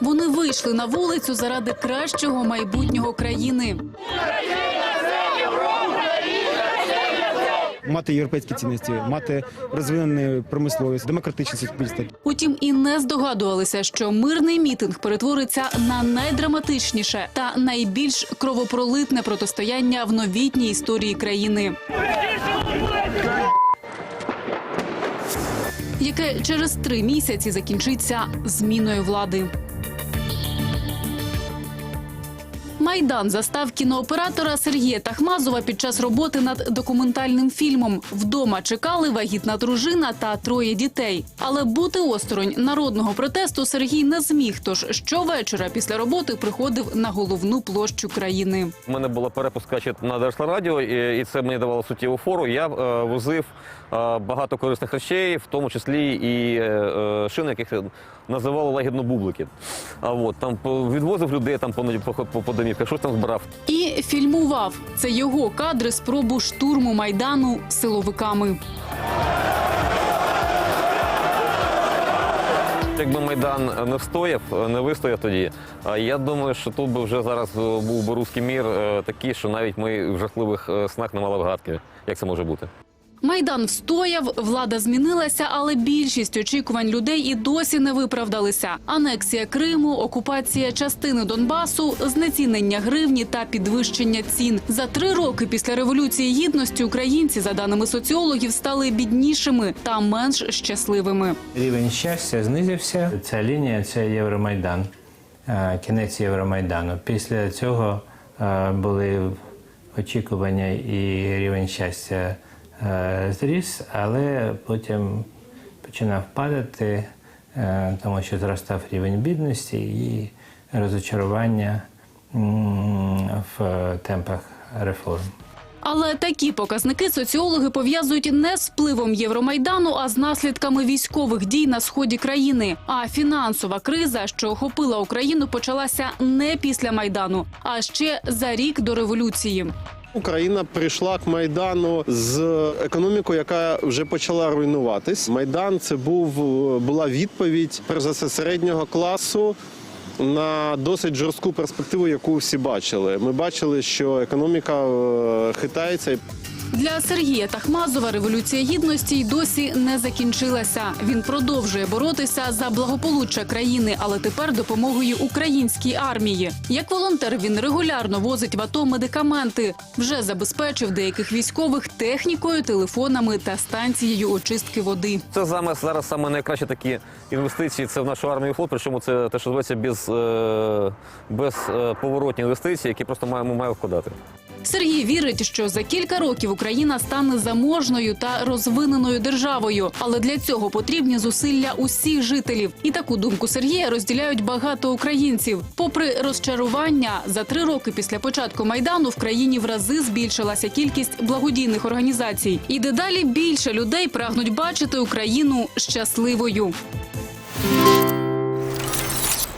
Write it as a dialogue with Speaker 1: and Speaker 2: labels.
Speaker 1: Вони вийшли на вулицю заради кращого майбутнього країни.
Speaker 2: мати європейські цінності, мати розвинену промисловість, демократичне суспільство.
Speaker 1: Утім, і не здогадувалися, що мирний мітинг перетвориться на найдраматичніше та найбільш кровопролитне протистояння в новітній історії країни. Яке через три місяці закінчиться зміною влади. Майдан застав кінооператора Сергія Тахмазова під час роботи над документальним фільмом. Вдома чекали вагітна дружина та троє дітей. Але бути осторонь народного протесту Сергій не зміг. Тож щовечора після роботи приходив на головну площу країни.
Speaker 3: У мене була перепуска на Держрадіо, і, це мені давало суттєву фору. Я е, возив е, багато корисних речей, в тому числі і е, е, шини, яких називали лагідно бублики. Відвозив людей по, по домівках, щось там збирав.
Speaker 1: І фільмував це його кадри спробу штурму майдану силовиками.
Speaker 3: Якби Майдан не встояв, не вистояв тоді, я думаю, що тут би вже зараз був би руський мір е, такий, що навіть ми в жахливих е, снах не мали вгадки, як це може бути.
Speaker 1: Майдан встояв, влада змінилася, але більшість очікувань людей і досі не виправдалися. Анексія Криму, окупація частини Донбасу, знецінення гривні та підвищення цін. За три роки після революції гідності українці, за даними соціологів, стали біднішими та менш щасливими.
Speaker 4: Рівень щастя знизився. Ця лінія це Євромайдан, е, кінець Євромайдану. Після цього е, були очікування і рівень щастя зріс, але потім починав падати, е, тому що зростав рівень бідності і розочарування в темпах реформ.
Speaker 1: Але такі показники соціологи пов'язують не з впливом Євромайдану, а з наслідками військових дій на сході країни. А фінансова криза, що охопила Україну, почалася не після майдану, а ще за рік до революції.
Speaker 5: Україна прийшла к майдану з економікою, яка вже почала руйнуватись. Майдан це був була відповідь перш за середнього класу. На досить жорстку перспективу, яку всі бачили. Ми бачили, що економіка е, хитається.
Speaker 1: Для Сергія Тахмазова революція гідності й досі не закінчилася. Він продовжує боротися за благополуччя країни, але тепер допомогою українській армії. Як волонтер він регулярно возить в АТО медикаменти. Вже забезпечив деяких військових технікою, телефонами та станцією очистки води.
Speaker 3: Це саме зараз саме найкращі такі інвестиції. Це в нашу армію флот. Причому це те, що зветься без, е, без е, поворотні інвестиції, які просто маємо маємо вкладати.
Speaker 1: Сергій вірить, що за кілька років Україна стане заможною та розвиненою державою, але для цього потрібні зусилля усіх жителів. І таку думку Сергія розділяють багато українців. Попри розчарування, за три роки після початку майдану в країні в рази збільшилася кількість благодійних організацій, і дедалі більше людей прагнуть бачити Україну щасливою.